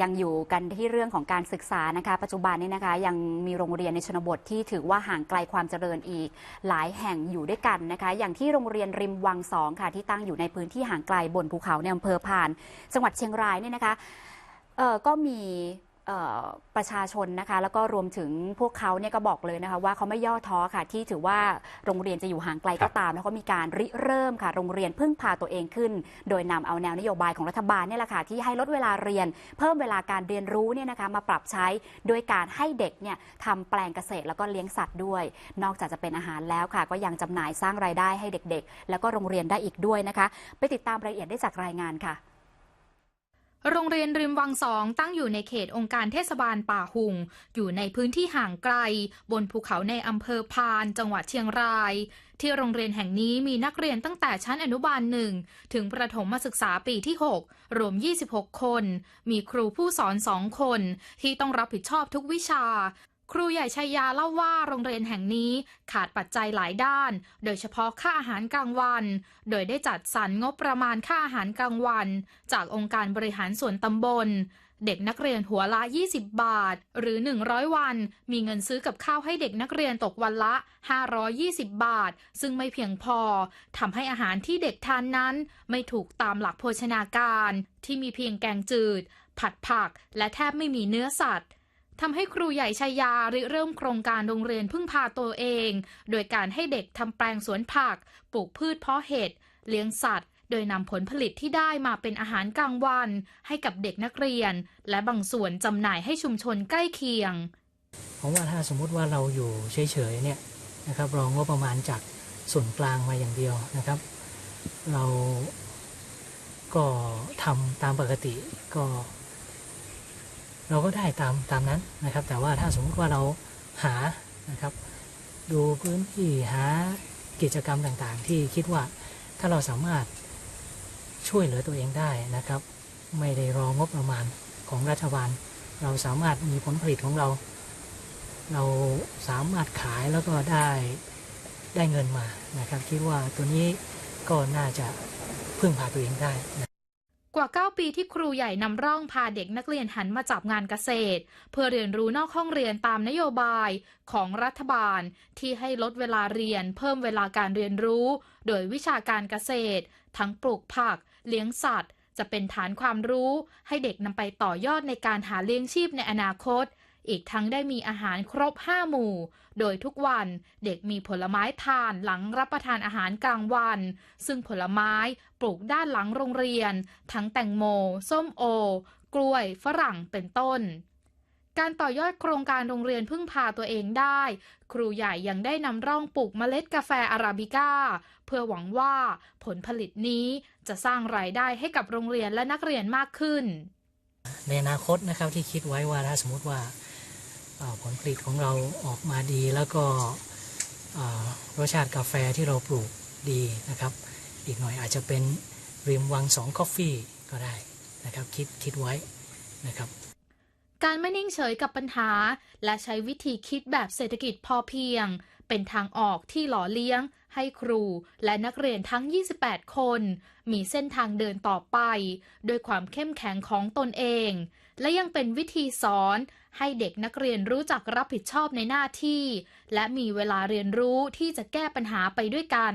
ยังอยู่กันที่เรื่องของการศึกษานะคะ ปัจจุบันนี้นะคะยังมีโรงเรียนในชนบทที่ถือว่าห่างไกลความเจริญอีก หลายแห่งอยู่ด้วยกันนะคะ อย่างที่โรงเรียนริมวังสองค่ะที่ตั้งอยู่ในพื้นที่ห่างไกลบนภูเขาในอำเภอพาน จังหวัดเชียงรายเนี่ยนะคะเออก็มี ประชาชนนะคะ แล้วก็รวมถึงพวกเขาเนี่ยก็บอกเลยนะคะ ว่าเขาไม่ย่อท้อค่ะ ที่ถือว่าโรงเรียนจะอยู่ห่างไกลก็ตาม แล้วก็มีการริเริ่มค่ะ โรงเรียนพึ่งพาตัวเองขึ้น โดยนำเอาแนวนโยบายของรัฐบาลเนี่ยแหละค่ะที่ให้ลดเวลาเรียน เพิ่มเวลาการเรียนรู้เนี่ยนะคะมาปรับใช้โดยการให้เด็กเนี่ยทำแปลงเกษตรแล้วก็เลี้ยงสัตว์ด้วย นอกจากจะเป็นอาหารแล้วค่ะ ก็ยังจำหน่ายสร้างรายได้ให้เด็กๆ แล้วก็โรงเรียนได้อีกด้วยนะคะ ไปติดตามรายละเอียดได้จากรายงานค่ะ โรงเรียนริมวังสองตั้งอยู่ในเขตองค์การเทศบาลป่าหุง อยู่ในพื้นที่ห่างไกล บนภูเขาในอำเภอพาน จังหวัดเชียงราย ที่โรงเรียนแห่งนี้มีนักเรียนตั้งแต่ชั้นอนุบาลหนึ่งถึงประถมศึกษาปีที่ 6 รวม 26 คน มีครูผู้สอนสองคน ที่ต้องรับผิดชอบทุกวิชา ครูใหญ่ชัยยาเล่าว่าโรงเรียนแห่งนี้ขาดปัจจัยหลายด้าน โดยเฉพาะค่าอาหารกลางวัน โดยได้จัดสรรงบประมาณค่าอาหารกลางวัน จากองค์การบริหารส่วนตำบล เด็กนักเรียนหัวละ 20 บาท หรือ 100 วัน มีเงินซื้อกับข้าวให้เด็กนักเรียนตกวันละ 520 บาท ซึ่งไม่เพียงพอทำให้อาหารที่เด็กทานนั้น ไม่ถูกตามหลักโภชนาการ ที่มีเพียงแกงจืด ผัดผัก และแทบไม่มีเนื้อสัตว์ ทำให้ครูใหญ่ชัยาริเริ่มโครงการโรงเรียนพึ่งพาตัวเอง โดยการให้เด็กทำแปลงสวนผัก ปลูกพืชเพาะเห็ดเลี้ยงสัตว์ โดยนำผลผลิตที่ได้มาเป็นอาหารกลางวัน ให้กับเด็กนักเรียน และบางส่วนจำหน่ายให้ชุมชนใกล้เคียงเพราะว่าถ้าสมมุติว่าเราอยู่เฉยๆเนี่ยนะครับรองงบประมาณจากส่วนกลางมาอย่างเดียวนะครับ เราก็ทำตามปกติก็ เราก็ได้ตามตามนั้นนะครับ แต่ว่าถ้าสมมติว่าเราหานะครับ ดูพื้นที่หากิจกรรมต่างๆ ที่คิดว่าถ้าเราสามารถช่วยเหลือตัวเองได้นะครับ ไม่ได้รองบประมาณของรัฐบาล เราสามารถมีผลผลิตของเรา เราสามารถขายแล้วก็ได้ได้เงินมานะครับ คิดว่าตัวนี้ก็น่าจะพึ่งพาตัวเองได้นะ กว่า 9 ปีที่ครูใหญ่นำร่องพาเด็กนักเรียนหันมาจับงานเกษตร เพื่อเรียนรู้นอกห้องเรียนตามนโยบายของรัฐบาล ที่ให้ลดเวลาเรียน เพิ่มเวลาการเรียนรู้ โดยวิชาการเกษตร ทั้งปลูกผัก เลี้ยงสัตว์ จะเป็นฐานความรู้ ให้เด็กนำไปต่อยอดในการหาเลี้ยงชีพในอนาคต อีกทั้งได้มีอาหารครบ5หมู่ โดยทุกวันเด็กมีผลไม้ทานหลังรับประทานอาหารกลางวัน ซึ่งผลไม้ปลูกด้านหลังโรงเรียน ทั้งแตงโม ส้มโอ กล้วย ฝรั่งเป็นต้นการต่อยอดโครงการโรงเรียนพึ่งพาตัวเองได้ ครูใหญ่ยังได้นำร่องปลูกเมล็ดกาแฟอาราบิก้า เพื่อหวังว่าผลผลิตนี้จะสร้างรายได้ให้กับโรงเรียนและนักเรียนมากขึ้น ในอนาคตนะครับที่คิดไว้ว่าถ้าสมมติว่าผลผลิตของเราออกมาดี แล้วก็รสชาติกาแฟที่เราปลูกดีนะครับ อีกหน่อยอาจจะเป็นริมวังสองกาแฟก็ได้นะครับคิดคิดไว้นะครับ การไม่นิ่งเฉยกับปัญหา และใช้วิธีคิดแบบเศรษฐกิจพอเพียง เป็นทางออกที่หล่อเลี้ยง ให้ครูและนักเรียนทั้ง 28 คน มีเส้นทางเดินต่อไปโดยความเข้มแข็งของตนเอง และยังเป็นวิธีสอนให้เด็กนักเรียนรู้จักรับผิดชอบในหน้าที่ และมีเวลาเรียนรู้ที่จะแก้ปัญหาไปด้วยกัน